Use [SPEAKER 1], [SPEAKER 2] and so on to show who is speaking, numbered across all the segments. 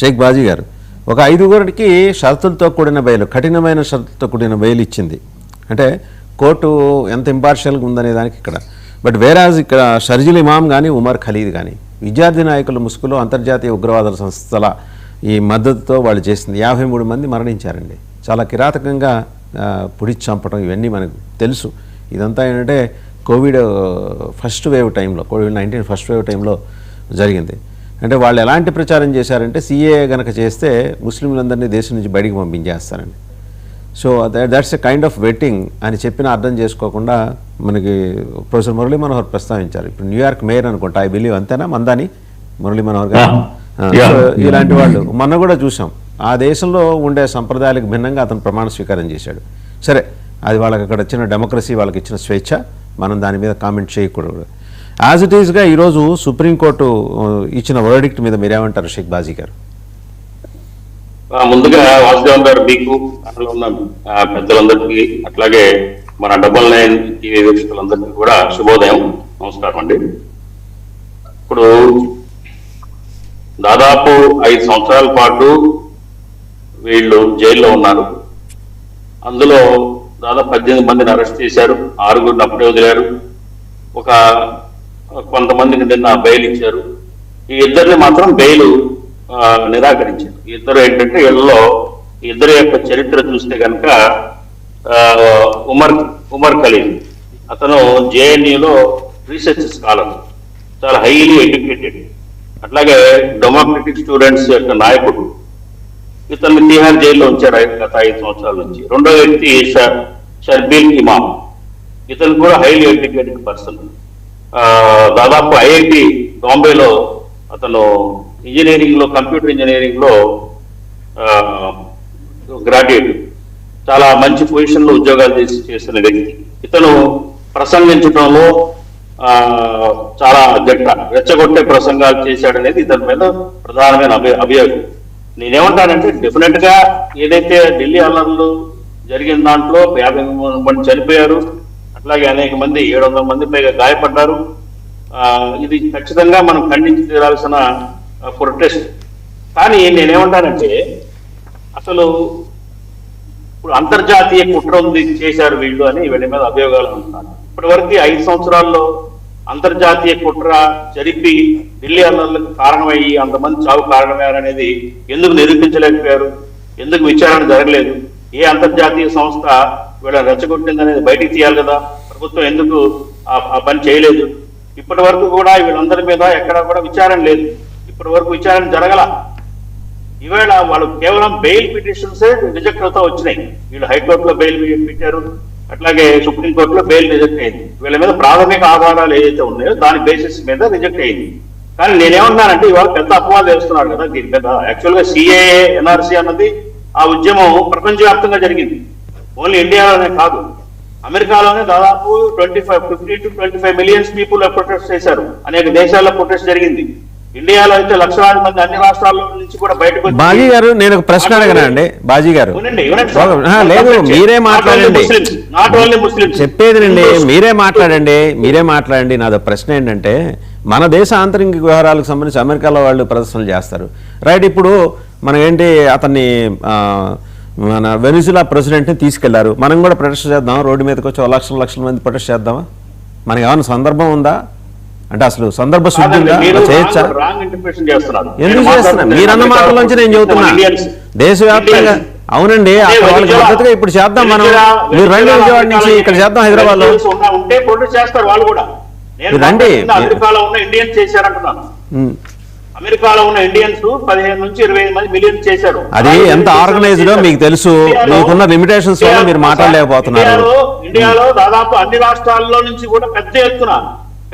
[SPEAKER 1] షేక్ బాజీ గారు. ఒక ఐదుగురికి షరతులతో కూడిన బయలు కఠినమైన షరతులతో కూడిన బయలు ఇచ్చింది. అంటే కోర్టు ఎంత ఇంపార్షియల్గా ఉందనే దానికి ఇక్కడ. బట్ వేరాజ్ ఇక్కడ షర్జిల్ ఇమాం కానీ ఉమర్ ఖలీద్ కానీ విద్యార్థి నాయకుల ముసుగులో అంతర్జాతీయ ఉగ్రవాద సంస్థల ఈ మద్దతుతో వాళ్ళు చేసింది. యాభై మూడు మంది మరణించారండి. చాలా కిరాతకంగా పుడి చంపడం ఇవన్నీ మనకు తెలుసు. ఇదంతా ఏంటంటే కోవిడ్ ఫస్ట్ వేవ్ టైంలో కోవిడ్ నైన్టీన్ ఫస్ట్ వేవ్ టైంలో జరిగింది. అంటే వాళ్ళు ఎలాంటి ప్రచారం చేశారంటే సీఏ గనక చేస్తే ముస్లింలందరినీ దేశం నుంచి బయటికి పంపించేస్తారండి. So that's a kind of vetting అని చెప్పిన అర్థం చేసుకోకుండా మనకి ప్రొఫెసర్ మురళీ మనోహర్ ప్రస్తావించారు. ఇప్పుడు న్యూయార్క్ మేయర్ అనుకుంటా ఐ బిలీవ్ అంతేనా? మందాని? మురళీ మనోహర్ గారు ఇలాంటి వాళ్ళు. మొన్న కూడా చూసాం. ఆ దేశంలో ఉండే సంప్రదాయాలకు భిన్నంగా అతను ప్రమాణ స్వీకారం చేశాడు. సరే అది వాళ్ళకి అక్కడ ఇచ్చిన డెమోక్రసీ వాళ్ళకి ఇచ్చిన స్వేచ్ఛ మనం దాని మీద కామెంట్ చేయకూడదు. యాజ్ ఇట్ ఈస్గా ఈరోజు సుప్రీంకోర్టు ఇచ్చిన వర్డిక్ట్ మీద మీరేమంటారు షేక్ బాజీ గారు?
[SPEAKER 2] ముందుగా వాసుదేవన్ గారు మీకు అక్కడ ఉన్న పెద్దలందరికీ అట్లాగే మన డబల్ నైన్ టీవీ వీక్షకులందరికీ కూడా శుభోదయం నమస్కారం అండి. ఇప్పుడు దాదాపు ఐదు సంవత్సరాల పాటు వీళ్ళు జైల్లో ఉన్నారు. అందులో దాదాపు పద్దెనిమిది మందిని అరెస్ట్ చేశారు ఆరుగురిని అప్పుడే వదిలారు. ఒక కొంతమందికి నిన్న బెయిల్ ఇచ్చారు. ఈ ఇద్దరిని మాత్రం బెయిల్ నిరాకరించారు. ఇద్దరు ఏంటంటే వీళ్ళలో ఇద్దరు ఇద్దరి యొక్క చరిత్ర చూస్తే కనుక ఉమర్ ఉమర్ ఖలీల్. అతను జేఎన్యూలో రీసెర్చ్ స్కాలర్. చాలా హైలీ ఎడ్యుకేటెడ్. అట్లాగే డెమోక్రటిక్ స్టూడెంట్స్ యొక్క నాయకుడు. ఇతన్ని తీహార్ జైల్లో ఉంచారు గత ఐదు సంవత్సరాల నుంచి. రెండో వ్యక్తి షర్బీల్ ఇమామ్. ఇతను కూడా హైలీ ఎడ్యుకేటెడ్ పర్సన్. దాదాపు ఐఐటి బాంబేలో అతను ఇంజనీరింగ్లో కంప్యూటర్ ఇంజనీరింగ్లో గ్రాడ్యుయేట్. చాలా మంచి పొజిషన్లో ఉద్యోగాలు చేసి చేస్తున్న వ్యక్తి. ఇతను ప్రసంగించడంలో చాలా జట్ట. రెచ్చగొట్టే ప్రసంగాలు చేశాడనేది ఇతని మీద ప్రధానమైన అభి అభియోగం. నేనేమంటానంటే డెఫినెట్గా ఏదైతే ఢిల్లీ అల్లర్లు జరిగిన దాంట్లో యాభై మంది చనిపోయారు అలాగే అనేక మంది ఏడు వందల మంది పైగా గాయపడ్డారు. ఇది ఖచ్చితంగా మనం ఖండించి తీరాల్సిన ప్రొటెస్ట్ కానీ నేనేమంటానంటే అసలు ఇప్పుడు అంతర్జాతీయ కుట్ర ఉంది చేశారు వీళ్ళు అని వీళ్ళ మీద అభియోగాలు అంటున్నాను. ఇప్పటి వరకు ఐదు సంవత్సరాల్లో అంతర్జాతీయ కుట్ర జరిపి ఢిల్లీ అల్లర్లకు కారణమయ్యి అంతమంది చావు కారణమయ్యారనేది ఎందుకు నిరూపించలేకపోయారు? ఎందుకు విచారణ జరగలేదు? ఏ అంతర్జాతీయ సంస్థ వీళ్ళని రెచ్చగొట్టింది అనేది బయటికి తీయాలి కదా? ప్రభుత్వం ఎందుకు ఆ- పని చేయలేదు? ఇప్పటి వరకు కూడా వీళ్ళందరి మీద ఎక్కడా కూడా విచారణ లేదు. ఇప్పటి వరకు విచారణ జరగల. ఈవేళ వాళ్ళు కేవలం బెయిల్ పిటిషన్స్ రిజెక్ట్ అవుతా వచ్చినాయి. వీళ్ళు హైకోర్టులో బెయిల్ పెట్టారు. అట్లాగే సుప్రీంకోర్టులో బెయిల్ రిజెక్ట్ అయింది. వీళ్ళ మీద ప్రాథమిక ఆధారాలు ఏదైతే ఉన్నాయో దాని బేసిస్ మీద రిజెక్ట్ అయింది. కానీ నేనేమన్నానంటే ఇవాళ పెద్ద అపవాదం వేస్తున్నారు కదా దీని మీద. యాక్చువల్గా సిఏఏ ఎన్ఆర్సీ అన్నది ఆ ఉద్యమం ప్రపంచవ్యాప్తంగా జరిగింది. ఓన్లీ ఇండియాలోనే కాదు. అమెరికాలోనే దాదాపు twenty five fifty to twenty five millions people protest చేశారు. అనేక దేశాల్లో ప్రొటెస్ట్ జరిగింది. ఇండియాలో అయితే లక్షలాది మంది అన్ని రాష్ట్రాల నుంచి కూడా బయటకు
[SPEAKER 1] బాజీ గారు నేను ఒక ప్రశ్న అడగనా అండి బాజీ గారు. లేదు మీరే మాట్లాడండి.
[SPEAKER 2] నాట్ ఓన్లీ ముస్లిమ్స్
[SPEAKER 1] చెప్పేదినండి మీరే మాట్లాడండి మీరే మాట్లాడండి. నాదో ప్రశ్న ఏంటంటే మన దేశ ఆంతరిక వ్యవహారాలకు సంబంధించి అమెరికాలో వాళ్ళు ప్రదర్శనలు చేస్తారు. రైట్ ఇప్పుడు మనం ఏంటి అతన్ని మన వెనిజులా ప్రెసిడెంట్ని తీసుకెళ్ళారు. మనం కూడా ప్రొటెస్ట్ చేద్దాం రోడ్డు మీదకి వచ్చి ఒక లక్షల లక్షల మంది ప్రొటెస్ట్ చేద్దామా? మనకి ఏమైనా సందర్భం ఉందా? అంటే అసలు సందర్భ శుద్ధి ఉందా అలా చేయొచ్చా? ఎందుకు
[SPEAKER 2] నేను
[SPEAKER 1] చేస్తున్నా
[SPEAKER 2] మాట్లాడుతున్నది
[SPEAKER 1] మీరన్న మాటల్లోంచి నేను చెబుతున్నా.
[SPEAKER 2] Indians.
[SPEAKER 1] దేశవ్యాప్తంగా. అవునండి మద్దతుగా ఇప్పుడు చేద్దాం మనం. మీరు రండి విజయవాడ నుంచి ఇక్కడ చేద్దాం హైదరాబాద్లో రండి.
[SPEAKER 2] అమెరికాలో ఉన్న ఇండియన్స్ పదిహేను నుంచి ఇరవై మంది మిలియన్ చేశారు
[SPEAKER 1] అది ఎంత ఆర్గనైజ్డో మీకు తెలుసు. మీకున్న limitations వల్ల మీరు మాట్లాడలేకపోతున్నారు.
[SPEAKER 2] ఇండియాలో దాదాపు అన్ని రాష్ట్రాల్లో నుంచి కూడా పెద్ద ఎత్తున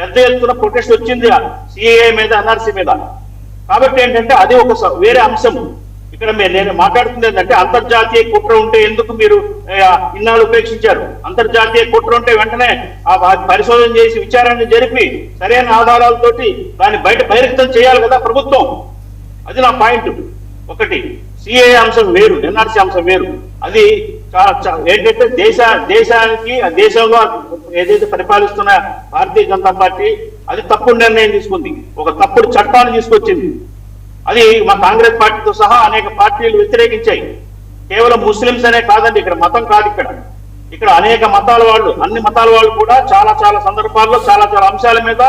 [SPEAKER 2] పెద్ద ఎత్తున ప్రొటెస్ట్ వచ్చింది సిఏఏ మీద ఎన్ఆర్సీ మీద కాబట్టి ఏంటంటే అది ఒక వేరే అంశం ఇక్కడ నేను మాట్లాడుతుంది ఏంటంటే అంతర్జాతీయ కుట్ర ఉంటే ఎందుకు మీరు ఇన్నాళ్ళు ఉపేక్షించారు? అంతర్జాతీయ కుట్ర ఉంటే వెంటనే ఆ పరిశోధన చేసి విచారణ జరిపి సరైన ఆధారాలతోటి దాన్ని బయట బహిర్గతం చేయాలి కదా ప్రభుత్వం. అది నా పాయింట్. ఒకటి సిఏ అంశం వేరు ఎన్ఆర్సీ అంశం వేరు. అది ఏంటంటే దేశ దేశానికి ఆ దేశంలో ఏదైతే పరిపాలిస్తున్న భారతీయ జనతా పార్టీ అది తప్పుడు నిర్ణయం తీసుకుంది. ఒక తప్పుడు చట్టాన్ని తీసుకొచ్చింది. అది మా కాంగ్రెస్ పార్టీతో సహా అనేక పార్టీలు వ్యతిరేకించాయి. కేవలం ముస్లింస్ అనే కాదండి ఇక్కడ మతం కాదు ఇక్కడ. ఇక్కడ అనేక మతాల వాళ్ళు అన్ని మతాల వాళ్ళు కూడా చాలా చాలా సందర్భాల్లో చాలా చాలా అంశాల మీద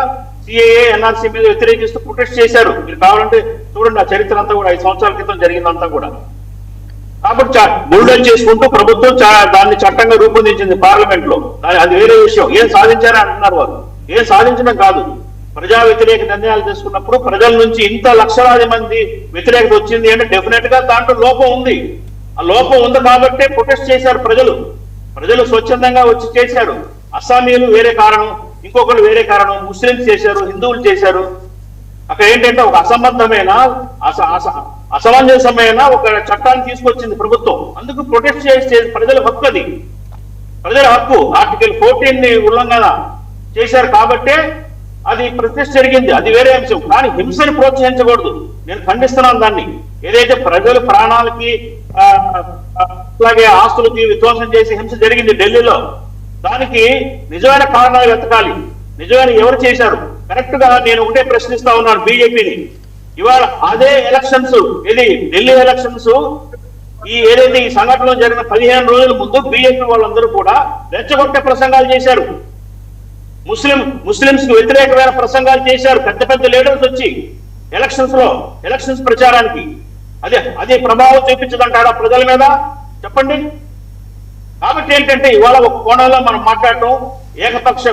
[SPEAKER 2] సిఏఏ ఎన్ఆర్సీ మీద వ్యతిరేకిస్తూ ప్రొటెస్ట్ చేశారు. మీరు కావాలంటే చూడండి ఆ చరిత్ర అంతా కూడా ఐదు సంవత్సరాల క్రితం జరిగిందంతా కూడా. కాబట్టి బుల్డన్ చేసుకుంటూ ప్రభుత్వం దాన్ని చట్టంగా రూపొందించింది పార్లమెంట్లో అది వేరే విషయం. ఏం సాధించారని అంటున్నారు వారు ఏం సాధించడం కాదు. ప్రజా వ్యతిరేక నిర్ణయాలు తీసుకున్నప్పుడు ప్రజల నుంచి ఇంత లక్షలాది మంది వ్యతిరేకత వచ్చింది అంటే డెఫినెట్గా దాంట్లో లోపం ఉంది. ఆ లోపం ఉంది కాబట్టే ప్రొటెస్ట్ చేశారు ప్రజలు. ప్రజలు స్వచ్ఛందంగా వచ్చి చేశారు. అస్సామీలు వేరే కారణం ఇంకొకరు వేరే కారణం ముస్లింస్ చేశారు హిందువులు చేశారు. అక్కడ ఏంటంటే ఒక అసంబద్ధమైన అస- అసమంజసమైన ఒక చట్టాన్ని తీసుకొచ్చింది ప్రభుత్వం. అందుకు ప్రొటెస్ట్ చేసే ప్రజల హక్కు అది. ప్రజల హక్కు. ఆర్టికల్ ఫోర్టీన్ని ఉల్లంఘన చేశారు కాబట్టే అది ప్రతిష్ట జరిగింది. అది వేరే అంశం. కానీ హింసని ప్రోత్సహించకూడదు. నేను ఖండిస్తున్నాను దాన్ని. ఏదైతే ప్రజల ప్రాణాలకి అలాగే ఆస్తులకి విధ్వంసం చేసి హింస జరిగింది ఢిల్లీలో దానికి నిజమైన కారణాలు వెతకాలి. నిజమైన ఎవరు చేశారు? కరెక్ట్గా నేను ఒకటే ప్రశ్నిస్తా ఉన్నాను బీజేపీని. ఇవాళ అదే ఎలక్షన్స్ ఇది ఢిల్లీ ఎలక్షన్స్ ఈ ఏదైతే ఈ సంఘటనలో జరిగిన పదిహేను రోజుల ముందు బీజేపీ వాళ్ళందరూ కూడా రెచ్చగొట్టే ప్రసంగాలు చేశారు. ముస్లిం ముస్లింస్కు వ్యతిరేకమైన ప్రసంగాలు చేశారు. పెద్ద పెద్ద లీడర్స్ వచ్చి ఎలక్షన్స్లో ఎలక్షన్స్ ప్రచారానికి. అదే అదే ప్రభావం చూపించదంటారా ప్రజల మీద? చెప్పండి. కాబట్టి ఏంటంటే ఇవాళ ఒక కోణంలో మనం మాట్లాడటం ఏకపక్ష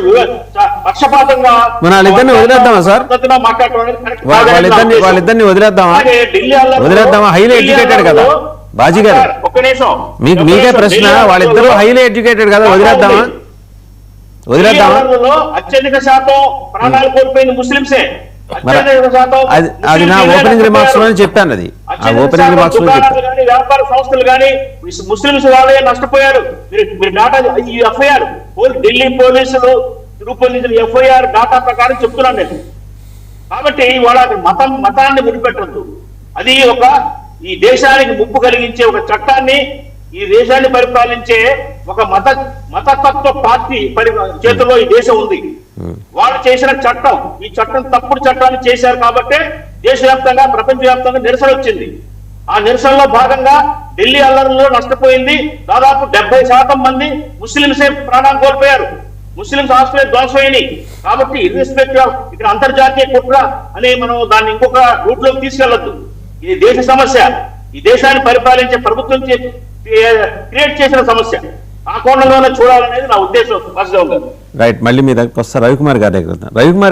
[SPEAKER 2] పక్షపాతంగా
[SPEAKER 1] మన వాళ్ళిద్దరిని వదిలేద్దామా సార్? వాళ్ళిద్దరిని. వాళ్ళిద్దరిని వదిలేద్దామా? వదిలేద్దామా? హైలీ ఎడ్యుకేటెడ్ కదా? బాజీ గారు
[SPEAKER 2] సార్, ఒక్క నిమిషం
[SPEAKER 1] మీకు మీకే. ప్రశ్న వాళ్ళిద్దరూ హైలీ ఎడ్యుకేటెడ్ కదా? వదిలేద్దామా?
[SPEAKER 2] అత్యధిక శాతం ప్రాణాలు కోల్పోయింది ముస్లింసే అత్యధిక శాతం
[SPEAKER 1] అది అది నా
[SPEAKER 2] ముస్లింలు
[SPEAKER 1] ఓపెనింగ్
[SPEAKER 2] చనిపోయారు.
[SPEAKER 1] రిమార్క్స్లోనే చెప్పాను అది. ఆ
[SPEAKER 2] అత్యధిక
[SPEAKER 1] ఓపెనింగ్
[SPEAKER 2] శాతం
[SPEAKER 1] రిమార్క్స్లో
[SPEAKER 2] దుకాణాలు
[SPEAKER 1] చెప్పాను.
[SPEAKER 2] కానీ వ్యాపార సంస్థలు కానీ ముస్లింస్ వాళ్ళే నష్టపోయారు. మీరు మీరు డాటా ఈ ఎఫ్ఐఆర్ ఢిల్లీ పోలీసులు రూపొందించిన ఎఫ్ఐఆర్ డాటా ప్రకారం చెప్తున్నాను నేను. కాబట్టి మతం మతాన్ని ముడిపెట్టద్దు. అది ఒక ఈ దేశానికి ముప్పు కలిగించే ఒక చట్టాన్ని ఈ దేశాన్ని పరిపాలించే ఒక మత మతతత్వ పార్టీ పరి చేతిలో ఈ దేశం ఉంది. వాళ్ళు చేసిన చట్టం ఈ చట్టం తప్పుడు చట్టాన్ని చేశారు కాబట్టి దేశవ్యాప్తంగా ప్రపంచవ్యాప్తంగా నిరసన వచ్చింది. ఆ నిరసనలో భాగంగా ఢిల్లీ అల్లర్లలో నష్టపోయింది. దాదాపు డెబ్బై శాతం మంది ముస్లింసే ప్రాణాలు కోల్పోయారు. ముస్లింస్ ఆస్తులే ధ్వంసమైనవి. కాబట్టి ఇర్రెస్పెక్టివ్ ఆఫ్ ఇక్కడ అంతర్జాతీయ కుట్ర అని మనం దాన్ని ఇంకొక రూట్లోకి తీసుకెళ్ళొద్దు ఇది దేశ సమస్య. ఈ దేశాన్ని పరిపాలించే ప్రభుత్వం క్రియేట్ చేసిన సమస్య. ఆ కోణంలోనే చూడాలనేది నా ఉద్దేశం
[SPEAKER 1] రైట్ మళ్ళీ మీ దగ్గరికి రవికుమార్ గారి దగ్గర రవికుమార్